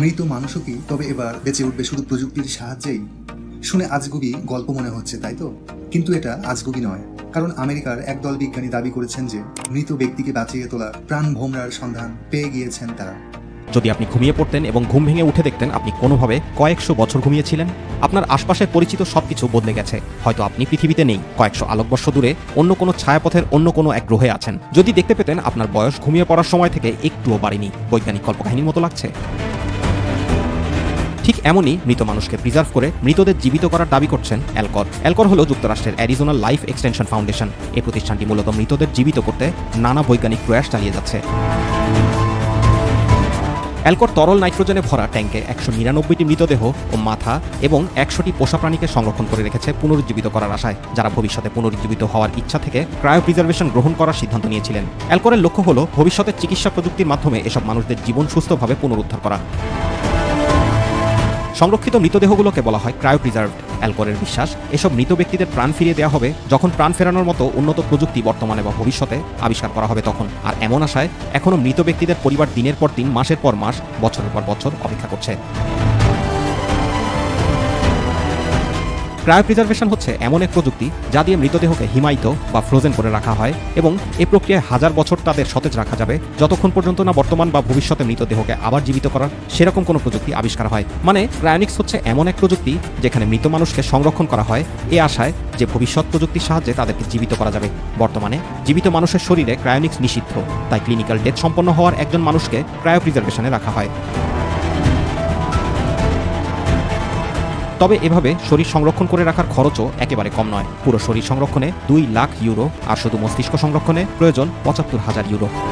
মৃত মানুষও কি তবে এবার বেঁচে উঠবে শুধু প্রযুক্তির সাহায্যেই? শুনে আজগুবি গল্প মনে হচ্ছে, তাই তো? কিন্তু এটা আজগুবি নয়, কারণ আমেরিকার একদল বিজ্ঞানী দাবি করেছেন যে মৃত ব্যক্তিকে বাঁচিয়ে তোলা প্রাণ ভোমরার সন্ধান পেয়ে গিয়েছেন তারা। যদি আপনি ঘুমিয়ে পড়তেন এবং ঘুম ভেঙে উঠে দেখতেন, আপনি কোনোভাবে কয়েকশো বছর ঘুমিয়েছিলেন? আপনার আশপাশে পরিচিত সবকিছু বদলে গেছে। হয়তো আপনি পৃথিবীতে নেই, কয়েকশো আলোকবর্ষ দূরে অন্য কোনো ছায়াপথের অন্য কোনো এক গ্রহে আছেন। যদি দেখতে পেতেন, আপনার বয়স ঘুমিয়ে পড়ার সময় থেকে একটুও বাড়েনি। বৈজ্ঞানিক কল্পকাহিনীর মতো লাগছে। ঠিক এমনই মৃত মানুষকে প্রিজার্ভ করে মৃতদের জীবিত করার দাবি করছেন অ্যালকর। অ্যালকর হল যুক্তরাষ্ট্রের অ্যারিজোনা লাইফ এক্সটেনশন ফাউন্ডেশন। এই প্রতিষ্ঠানটি মূলত মৃতদের জীবিত করতে নানা বৈজ্ঞানিক প্রয়াস চালিয়ে যাচ্ছে। অ্যালকর তরল নাইট্রোজেনে ভরা ট্যাঙ্কে একশো নিরানব্বইটি মৃতদেহ ও মাথা এবং একশোটি পোষা প্রাণীকে সংরক্ষণ করে রেখেছে পুনরুজ্জীবিত করার আশায়, যারা ভবিষ্যতে পুনরুজ্জীবিত হওয়ার ইচ্ছা থেকে ক্রায়ো প্রিজার্ভেশন গ্রহণ করার সিদ্ধান্ত নিয়েছিলেন। অ্যালকরের লক্ষ্য হল ভবিষ্যতের চিকিৎসা প্রযুক্তির মাধ্যমে এসব মানুষদের জীবন সুস্থভাবে পুনরুদ্ধার করা। সংরক্ষিত মৃতদেহগুলোকে বলা হয় ক্রায়ো প্রিজার্ভড অ্যালকোরের বিশ্বাস। এসব মৃত ব্যক্তিদের প্রাণ ফিরিয়ে দেওয়া হবে যখন প্রাণ ফেরানোর মতো উন্নত প্রযুক্তি বর্তমানে বা ভবিষ্যতে আবিষ্কার করা হবে তখন। আর এমন আশায় এখনও মৃত ব্যক্তিদের পরিবার দিনের পর দিন, মাসের পর মাস, বছরের পর বছর অপেক্ষা করছে। ক্রায়ো প্রিজার্ভেশন হচ্ছে এমন এক প্রযুক্তি যা দিয়ে মৃতদেহকে হিমায়িত বা ফ্রোজেন করে রাখা হয় এবং এ প্রক্রিয়ায় হাজার বছর তাদের সতেজ রাখা যাবে। যতক্ষণ পর্যন্ত না বর্তমান বা ভবিষ্যতে মৃতদেহকে আবার জীবিত করার সেরকম কোনো প্রযুক্তি আবিষ্কার হয়। মানে ক্রায়োনিক্স হচ্ছে এমন এক প্রযুক্তি যেখানে মৃত মানুষকে সংরক্ষণ করা হয় এ আশায় যে ভবিষ্যৎ প্রযুক্তির সাহায্যে তাদেরকে জীবিত করা যাবে। বর্তমানে জীবিত মানুষের শরীরে ক্রায়োনিক্স নিষিদ্ধ, তাই ক্লিনিক্যাল ডেথ সম্পন্ন হওয়ার একজন মানুষকে ক্রায়ো প্রিজার্ভেশনে রাখা হয়। তবে এভাবে শরীর সংরক্ষণ করে রাখার খরচও একেবারে কম নয়। পুরো শরীর সংরক্ষণে দুই লাখ ইউরো আর শুধু মস্তিষ্ক সংরক্ষণে প্রয়োজন পঁচাত্তর হাজার ইউরো।